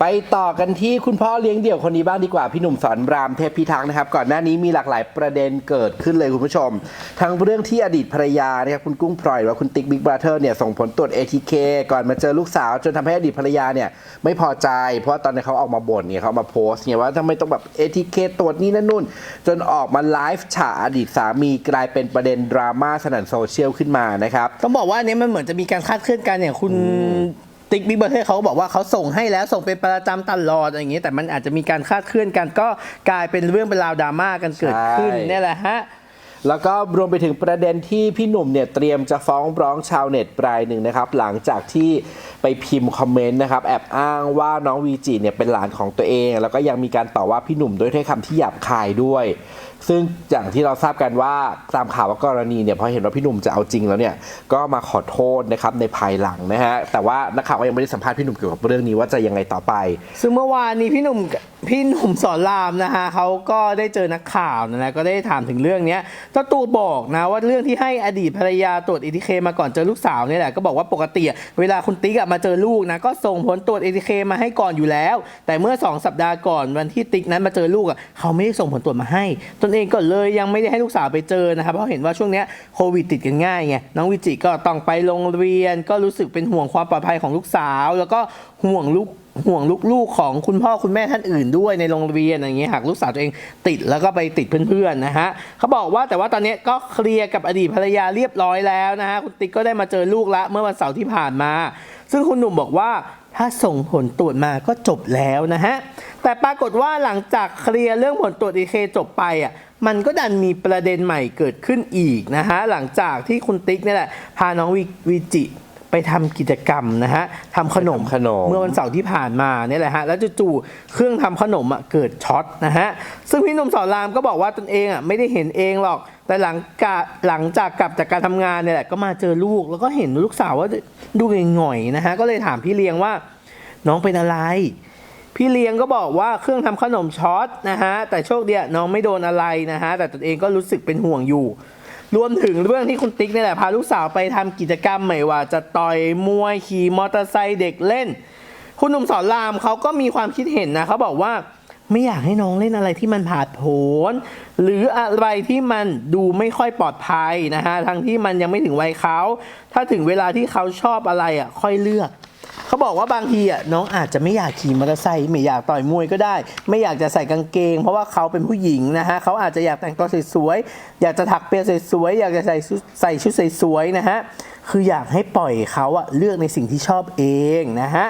ไปต่อกันที่คุณพ่อเลี้ยงเดี่ยวคนนี้บ้างดีกว่า พี่หนุ่มสอนรามเทพพิทักษ์นะครับ ก่อนหน้านี้มีหลากหลายประเด็นเกิดขึ้นเลยคุณผู้ชม ทั้งเรื่องที่อดีตภรรยานะครับคุณกุ้งพลอยหรือว่าคุณติ๊กบิ๊กบราเธอร์เนี่ยส่งผลตรวจ ATK ก่อนมาเจอลูกสาว จนทำให้อดีตภรรยาเนี่ยไม่พอใจ เพราะว่าตอนนี้นเขาออกมาบ่นเนี่ยเขาเอามาโพสต์เนี่ยว่าทำไมต้องแบบ ATK ตรวจนี่นั่นนู่น จนออกมาไลฟ์ฉาอดีตสามีกลายเป็นประเด็นดราม่าสนั่นโซเชียลขึ้นมานะครับต้องบอกว่าอันนี้มันเหมือนจะมีการคาดเคลื่อนกันอย่างคุณ ติ๊กบิ๊กเบอร์เทเขาบอกว่าเขาส่งให้แล้วส่งเป็นประจำตลอดอะไรอย่างเงี้ แต่มันอาจจะมีการคาดเคลื่อนกันก็กลายเป็นเรื่องเป็นราวดราม่ากันเกิดขึ้นใช่ เนี่ยแหละฮะ แล้วก็รวมไปถึงประเด็นที่พี่หนุ่มเนี่ยเตรียมจะฟ้องร้องชาวเน็ตรายหนึ่งนะครับ หลังจากที่ไปพิมพ์คอมเมนต์นะครับ แอบอ้างว่าน้องวีจิเนี่ยเป็นหลานของตัวเอง แล้วก็ยังมีการต่อว่าพี่หนุ่มด้วยถ้อยคำที่หยาบคายด้วย ซึ่งอย่างที่เราทราบกันว่าตามข่าวว่ากรณีเนี่ยพอเห็นว่าพี่หนุ่มจะเอาจริงแล้วเนี่ยก็มาขอโทษนะครับในภายหลังนะฮะแต่ว่านักข่าวก็ยังไม่ได้สัมภาษณ์พี่หนุ่มเกี่ยวกับเรื่องนี้ว่าจะยังไงต่อไป ซึ่งเมื่อวานนี้พี่หนุ่ม พี่หนุ่มสอนรามนะฮะเขาก็ได้เจอนักข่าวนะนะก็ได้ถามถึงเรื่องนี้เจ้าตัวบอกนะว่าเรื่องที่ให้อดีตภรรยาตรวจเอทีเคมาก่อนเจอลูกสาวนี่แหละก็บอกว่าปกติเวลาคุณติ๊กมาเจอลูกนะก็ส่งผลตรวจเอทีเคมาให้ก่อนอยู่แล้ว แต่เมื่อ 2 สัปดาห์ก่อนวันที่ติ๊กนั้นมาเจอลูกอะเขาไม่ได้ส่งผลตรวจมาให้ ตนเองก็เลยยังไม่ได้ให้ลูกสาวไปเจอนะครับเพราะเห็นว่าช่วงนี้โควิดติดกันง่ายไงน้องวิจิก็ต้องไปโรงเรียนก็รู้สึกเป็นห่วงความปลอดภัยของลูกสาว แล้วก็ห่วงลูก ห่วงลูกๆของคุณพ่อคุณแม่ท่านอื่นด้วยในโรงเรียนอย่างเงี้ยหากลูกสาวตัวเองติดแล้วก็ไปติดเพื่อนๆนะฮะเขาบอกว่าแต่ว่าตอนนี้ก็เคลียร์กับอดีตภรรยาเรียบร้อยแล้วนะฮะคุณติ๊กก็ได้มาเจอลูกละเมื่อวันเสาร์ที่ผ่านมา ซึ่งคุณหนุ่มบอกว่าถ้าส่งผลตรวจมาก็จบแล้วนะฮะ แต่ปรากฏว่าหลังจากเคลียร์เรื่องผลตรวจดีเคจบไปอะ มันก็ดันมีประเด็นใหม่เกิดขึ้นอีกนะฮะ หลังจากที่คุณติ๊กนี่แหละ พาน้องวิวิจิ ไปทำกิจกรรมนะฮะทำขนมไปทำขนม เมื่อวันเสาร์ที่ผ่านมาเนี่ยแหละฮะแล้วจู่ๆเครื่องทำขนมอะเกิดช็อตนะฮะซึ่งพี่หนุ่มสอนรามก็บอกว่าตนเองอะไม่ได้เห็นเองหรอก แต่หลังกะหลังจากกลับจากการทำงานเนี่ยแหละก็มาเจอลูกแล้วก็เห็นลูกสาวว่าดูหง่อยๆนะฮะก็เลยถามพี่เลี้ยงว่า น้องเป็นอะไร พี่เลี้ยงก็บอกว่าเครื่องทำขนมช็อตนะฮะแต่โชคดีอะน้องไม่โดนอะไรนะฮะแต่ตนเองก็รู้สึกเป็นห่วงอยู่ รวมถึงเรื่องที่คุณติ๊กนี่แหละพาลูกสาวไปทำกิจกรรมไม่ว่า จะต่อยมวยขี่มอเตอร์ไซค์เด็กเล่น คุณหนุ่มสอนรามเขาก็มีความคิดเห็นนะเขาบอกว่าไม่อยากให้น้องเล่นอะไรที่มันผาดโผนหรืออะไรที่มันดูไม่ค่อยปลอดภัยนะฮะทั้งที่มันยังไม่ถึงวัยเขาถ้าถึงเวลาที่เขาชอบอะไรอะค่อยเลือก เขาบอกว่าบางทีอะน้องอาจจะไม่อยากขี่มอเตอร์ไซค์ไม่อยากต่อยมวยก็ได้ ไม่อยากจะใส่กางเกง เพราะว่าเขาเป็นผู้หญิงนะฮะเขาอาจจะอยากแต่งตัวสวยๆอยากจะถักเปียสวยๆอยากจะใส่ชุดใส่ชุดสวยๆนะฮะคืออยากให้ปล่อยเขาอะเลือกในสิ่งที่ชอบเองนะฮะ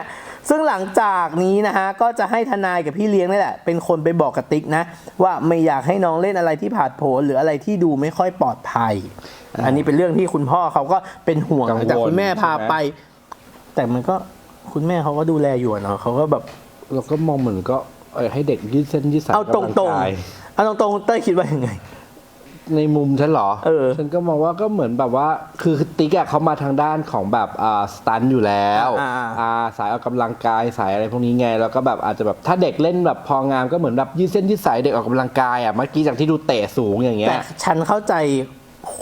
ซึ่งหลังจากนี้นะฮะก็จะให้ทนายกับพี่เลี้ยงนี่แหละ เป็นคนไปบอกกับติ๊กนะ ว่าไม่อยากให้น้องเล่นอะไรที่ผาดโผนหรืออะไรที่ดูไม่ค่อยปลอดภัย อันนี้เป็นเรื่องที่คุณพ่อเขาก็เป็นห่วงกังวลแต่คุณแม่พาใช่ไหมไป แต่มันก็ คุณแม่เขาก็ดูแลอยู่อะเนาะเขาก็แบบ เราก็มองเหมือนก็เออให้เด็กยืดเส้นยืดสายเอาตรงกำลัๆกายเอาตรงๆเต้ยคิดว่ายังไง ในมุมฉันเหรอเออฉันก็มองว่าก็เหมือนแบบว่า คือติ๊กอะเขามาทางด้านของแบบอ่าสตันอยู่แล้วอ่าอ่า อ่าสายออกกำลังกายสายอะไรพวกนี้ไงแล้วก็แบบอาจจะแบบถ้าเด็กเล่นแบบพองามก็เหมือนแบบยืดเส้นยืดสายเด็กออกกำลังกายอะเมื่อกี้จากที่ดูเตะสูงอย่างเงี้แต่ย ฉันเข้าใจ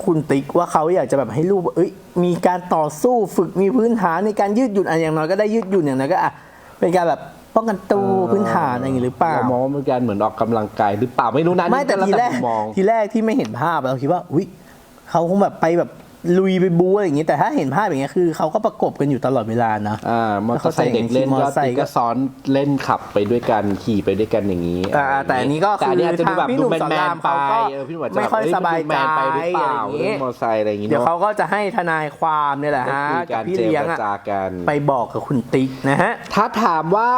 คุณติ๊กว่าเขาอยากจะแบบให้ลูกเอ้ยมีการต่อสู้ฝึกมีพื้นฐานในการยืดหยุ่นอะอย่างน้อยก็ได้ยืดหยุ่นอย่างน้อยก็อะเป็นการแบบป้องกันตัวพื้นฐานอะไรอย่างงี้หรือเปล่าเรามองว่าเป็นการเหมือนออกกำลังกายหรือเปล่าไม่รู้นะไม่แต่ล้วทีแรกมุมมองทีแรกที่ไม่เห็นภาพเราคิดว่าอุ้ยเขาคงแบบไปแบบ ลุยไปบูอะไรอย่างงี้แต่ถ้าเห็นภาพอย่างเงี้ยคือเขาก็ประกบกันอยู่ตลอดเวลานะอ่ามอเตอร์ไซค์เด็กเล่นมอเตก็อร์ไซค์ติ๊กก็ซ้อนเล่นขับไปด้วยกันขี่ไปด้วยกันอย่างนี้อ่าแต่อันนี้ก็แต่คืออันนี้อาจจะดูแบบทางพี่หดูนุ่มแมสอนนรามๆไปเขาก็เออพี่หนุ่มอาจจะไม่ค่อยแบบสบายดูแมนไปหรือเปล่าใจอะไรอย่างงี้เล่นมอเตอร์ไซค์อะไรอย่างงี้เดี๋ยวเนาะเขาก็จะให้ทนายความเนี่ยแหละได้ฮะคุยกักับนพี่เจเลี้ยงรอะจากันไปบอกกับคุณติ๊กนะฮะถ้าถามว่า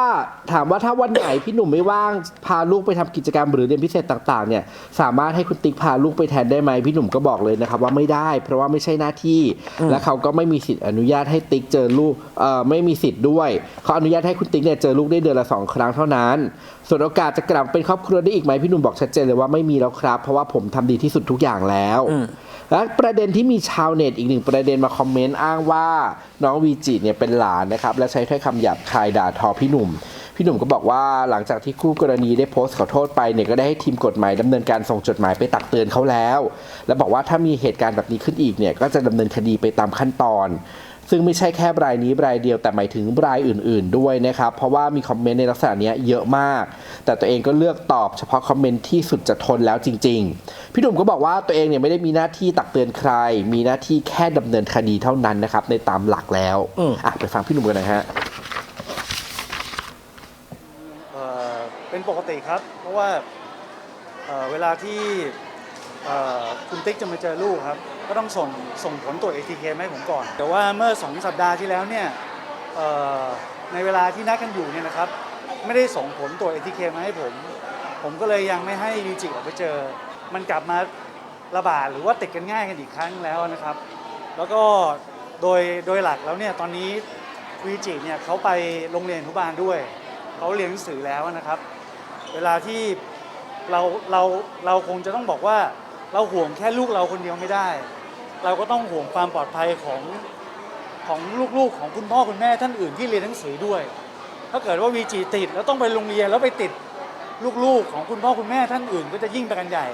ถามว่าถ้าวันไหนพี่หนุ่มไม่ว่างพาลูกไปทำกิจกรรมหรือเรียนพิเศษต่าง ๆ เนี่ยสามารถให้คุณติ๊กพาลูกไปแทนได้ไหมพี่หนุ่มก็บอกเลยนะครับว่าไม่ได้ เพราะว่าไม่ใช่หน้าที่ และเขาก็ไม่มีสิทธิ์อนุญาตให้ติ๊กเจอลูกเอ่อไม่มีสิทธิ์ด้วยเขาอนุญาตให้คุณติ๊กเนี่ยเจอลูกได้เดือนละสองครั้งเท่านั้น ส่วนโอกาสจะกลับเป็นครอบครัวได้อีกไหมพี่หนุ่มบอกชัดเจนเลยว่าไม่มีแล้วครับ เพราะว่าผมทำดีที่สุดทุกอย่างแล้วอืมและประเด็นที่มีชาวเน็ตอีกหนึ่งประเด็นมาคอมเมนต์อ้างว่าน้องวีจิเนี่ยเป็นหลานนะครับและใช้ถ้อยคำหยาบคายด่าทอพี่หนุ่ม พี่หนุ่มก็บอกว่าหลังจากที่คู่กรณีได้โพสต์ขอโทษไปเนี่ยก็ได้ให้ทีมกฎหมายดำเนินการส่งจดหมายไปตักเตือนเขาแล้ว และบอกว่าถ้ามีเหตุการณ์แบบนี้ขึ้นอีกเนี่ยก็จะดำเนินคดีไปตามขั้นตอน ซึ่งไม่ใช่แค่รายนี้รายเดียวแต่หมายถึงรายอื่น ๆ ด้วยนะครับ เพราะว่ามีคอมเมนต์ในลักษณะเนี้ยเยอะมาก แต่ตัวเองก็เลือกตอบเฉพาะคอมเมนต์ที่สุดจะทนแล้วจริง ๆ พี่หนุ่มก็บอกว่าตัวเองเนี่ยไม่ได้มีหน้าที่ตักเตือนใคร มีหน้าที่แค่ดำเนินคดีเท่านั้นนะครับในตามหลักแล้วอืมอะไปฟังพี่หนุ่มกันหนะฮะ เอ่อ เป็นปกติครับ เพราะว่าเอ่อเวลาที่เอ่อคุณติ๊กจะมาเจอลูกครับ ก็ต้องส่งส่งผลตรวจ ATK มาให้ผมก่อน แต่ว่าเมื่อ 2 สัปดาห์ที่แล้วเนี่ยเอ่อในเวลาที่นัดกันอยู่เนี่ยนะครับ ไม่ได้ส่งผลตรวจ ATK มาให้ผม ผมก็เลยยังไม่ให้วีจิออกไปเจอ มันกลับมาระบาดหรือว่าติดกันง่ายกันอีกครั้งแล้วนะครับ แล้วก็โดยโดยหลักแล้วเนี่ยตอนนี้วีจิเนี่ยเขาไปโรงเรียนอนุบาลด้วย เขาเรียนหนังสือแล้วนะครับ เวลาที่เราเราเราคงจะต้องบอกว่าเราห่วงแค่ลูกเราคนเดียวไม่ได้ เราก็ต้องห่วงความปลอดภัยของของลูกๆของคุณพ่อคุณแม่ท่านอื่นที่เรียนหนังสือด้วย ถ้าเกิดว่าวีจีติดแล้วต้องไปโรงเรียนแล้วไปติดลูกๆ ของคุณพ่อคุณแม่ท่านอื่น ก็จะยิ่งไปกันใหญ่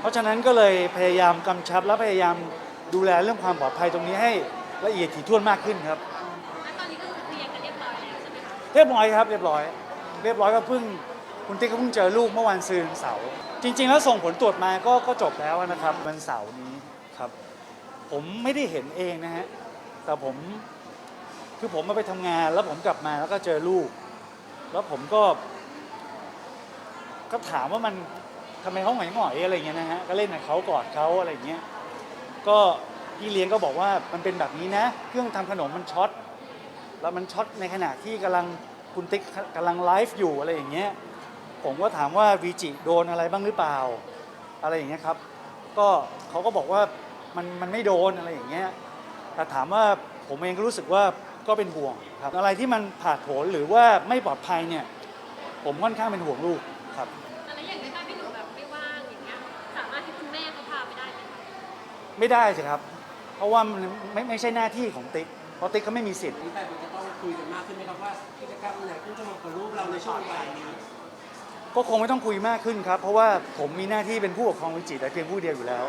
เพราะฉะนั้นก็เลยพยายามกำชับและพยายามดูแลเรื่องความปลอดภัยตรงนี้ให้ละเอียดถี่ถ้วนมากขึ้นครับแล้วตอนนี้ก็คือเคลียร์กันเรียบร้อยแล้วใช่ไหมคะเรียบร้อยครับเรียบร้อย เรียบร้อยก็เพิ่ง คุณติ๊กก็เพิ่งเจอลูกเมื่อวันซืนเสาร์จริง ๆ แล้วส่งผลตรวจมาก็ก็จบแล้วนะครับวันเสาร์นี้ครับ ผมไม่ได้เห็นเองนะฮะแต่ผมคือผมมาไปทำงาน แล้วผมกลับมาแล้วก็เจอลูก แล้วผมก็ ก็ถามว่ามันทำไมเขาหงอยหงอยอะไรเงี้ยนะฮะก็เล่นกับเขากอดเขาอะไรเงี้ยก็พี่เลี้ยงก็บอกว่ามันเป็นแบบนี้นะ เครื่องทำขนมมันช็อตแล้วมันช็อตในขณะที่กำลังคุณติ๊กกำลังไลฟ์อยู่อะไรอย่างเงี้ย ผมก็ถามว่าวีจิโดนอะไรบ้างหรือเปล่า อะไรอย่างเงี้ยครับ ก็เขาก็บอกว่ามันมันไม่โดนอะไรอย่างเงี้ยแต่ถามว่าผมเองก็รู้สึกว่าก็เป็นห่วงครับ อะไรที่มันผ่าดโผนหรือว่าไม่ปลอดภัยเนี่ย ผมค่อนข้างเป็นห่วงลูกครับแล้วอย่างในถ้าพี่หนูแบบไม่ว่างอย่างเงี้ยสามารถที่คุณแม่เขาพาไปได้ไหมคะไม่ได้สิครับ เพราะว่ามันไม่ไม่ใช่หน้าที่ของติ๊กเพราะติ๊กเขาไม่มีสิทธิ์ แต่มันจะต้องคุยกันมากขึ้นไหมครับว่ากิจกรรมไหนที่จะเหมาะกับลูกเราในช่วงวัยนี้ ก็คงไม่ต้องคุยมากขึ้นครับ เพราะว่าผมมีหน้าที่เป็นผู้ปกครองวิจิตรแต่เพียงผู้เดียวอยู่แล้ว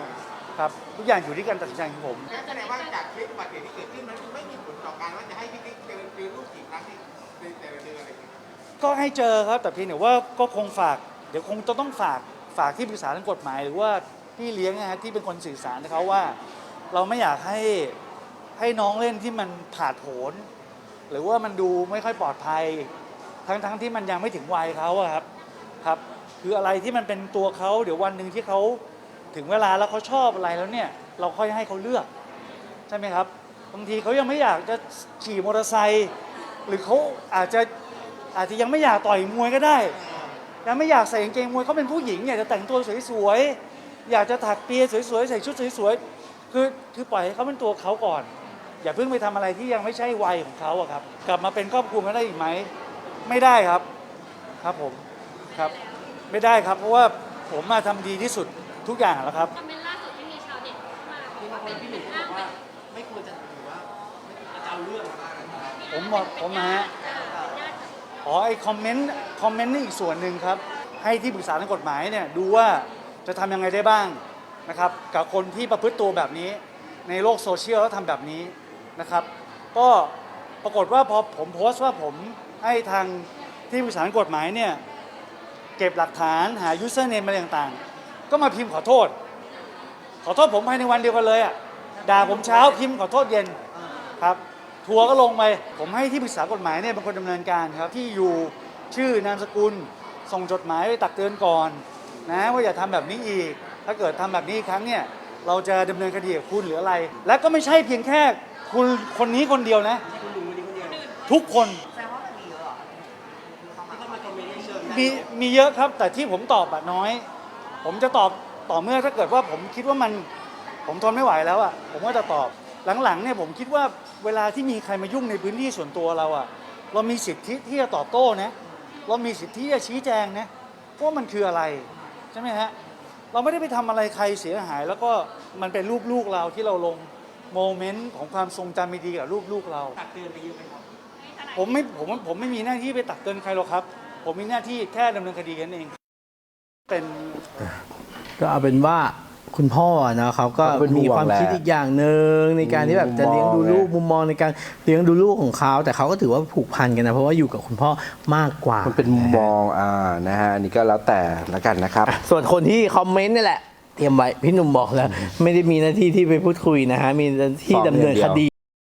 ครับทุกอย่างอยู่ที่การตัดสินใจของผมนั่นแสดงว่าจากคลิปอุบัติเหตุที่เกิดขึ้นมันไม่มีผลต่อการว่าจะให้พี่ติ๊กเจอเจอลูกกี่ครั้งที่ในแต่ละเดือนอะไรอย่างเงี้ยก็ให้เจอครับ แต่เพียงแต่ว่าก็คงฝาก เดี๋ยวคงจะต้องฝากฝากที่ปรึกษาทางกฎหมาย หรือว่าพี่เลี้ยงนะฮะที่เป็นคนสื่อสารกับเขาว่า เราไม่อยากให้ให้น้องเล่นที่มันผาดโผนหรือว่ามันดูไม่ค่อยปลอดภัย ทั้งทั้งที่มันยังไม่ถึงวัยเขาอะครับ ครับ คืออะไรที่มันเป็นตัวเขาเดี๋ยววันหนึ่งที่เขาถึงเวลาแล้วเขาชอบอะไรแล้วเนี่ย เราค่อยให้เขาเลือก ใช่ไหมครับบางทีเขายังไม่อยากจะขี่มอเตอร์ไซค์หรือเขาอาจจะอาจจะยังไม่อยากต่อยมวยก็ได้ ยังไม่อยากใส่กางเกงมวยเขาเป็นผู้หญิงอยากจะแต่งตัวสวยๆอยากจะถักเปียสวยๆใส่ชุดสวยๆคือคือปล่อยให้เขาเป็นตัวเขาก่อน อย่าเพิ่งไปทำอะไรที่ยังไม่ใช่วัยของเขาอะครับ กลับมาเป็นครอบครัวกันได้อีกไหม ไม่ได้ครับครับผม ครับ ไม่ได้ครับเพราะว่าผมมาทำดีที่สุดทุกอย่างแล้วครับ คอมเมนต์ล่าสุดที่มีชาวเน็ตเข้ามาที่ว่าบางคเป็นนพี่หนึ่งอ้าบงอกเป็ว่านไม่ควรจะหรือว่าจะเอาเรื่องผมบอกผมนะฮะอ๋อไอคอมเมนต์คอมเมนต์นี่อีกส่วนหนึ่งครับ ให้ที่ปรึกษาทางกฎหมายเนี่ยดูว่าจะทำยังไงได้บ้างนะครับกับคนที่ประพฤติตัวแบบนี้ในโลกโซเชียลแล้วทำแบบนี้นะครับ ก็ปรากฏว่าพอผมโพสต์ว่าผมให้ทางที่ปรึกษาทางกฎหมายเนี่ย เก็บหลักฐานหา username อะไรต่างๆ ก็มาพิมพ์ขอโทษ ขอโทษผมภายในวันเดียวกันเลยอะด่าผมเช้าพิมพ์ขอโทษเย็นครับ ทัวร์ก็ลงไป ผมให้ที่ปรึกษากฎหมายเนี่ยเป็นคนดำเนินการครับ ที่อยู่ชื่อนามสกุล ส่งจดหมายไปตักเตือนก่อน นะว่าอย่าทำแบบนี้อีก ถ้าเกิดทำแบบนี้อีกครั้งเนี่ยเราจะดำเนินคดีกับคุณหรืออะไร และก็ไม่ใช่เพียงแค่คุณคนนี้คนเดียวนะ ทุกคน เข้ามาคอมเมนต์ในเชิง มีมีเยอะครับแต่ที่ผมตอบอะน้อย ผมจะตอบต่อเมื่อถ้าเกิดว่าผมคิดว่ามันผมทนไม่ไหวแล้วอะผมก็จะตอบหลังๆเนี่ยผมคิดว่าเวลาที่มีใครมายุ่งในพื้นที่ส่วนตัวเราอะเรามีสิทธิที่จะตอบโต้นะเรามีสิทธิที่จะชี้แจงนะว่ามันคืออะไรใช่ไหมฮะเราไม่ได้ไปทำอะไรใครเสียหาย แล้วก็มันเป็นรูปลูกเราที่เราลงโมเมนต์ของความทรงจำดีๆกับรูปลูกเราตักเตือนไปเยอะไหมครับผมไม่ผมผมไม่มีหน้าที่ไปตักเตือนใครหรอกครับ ผมมีหน้าที่แค่ดำเนินคดีกันเอง เป็นก็เอาเป็นว่าคุณพ่อเนาะเขาก็เขาเป็นห่วงมีความคิดแหละอีกอย่างหนึ่งในการที่แบบจะเลี้ยงดูลูกมุมมองมุมมองในการเลี้ยงดูลูกของเขาแต่เขาก็ถือว่าผูกพันกันนะเพราะว่าอยู่กับคุณพ่อมากกว่า มันเป็นมุมมองอ่านะฮะอันนี้ก็แล้วแต่ละกันนะครับ ส่วนคนที่คอมเมนต์นี่แหละ เตรียมไว้พี่หนุ่มบอกแล้ว ไม่ได้มีหน้าที่ที่ไปพูดคุยนะฮะ มีหน้าที่ฟ้องดำเนินอย่างเดียว คดี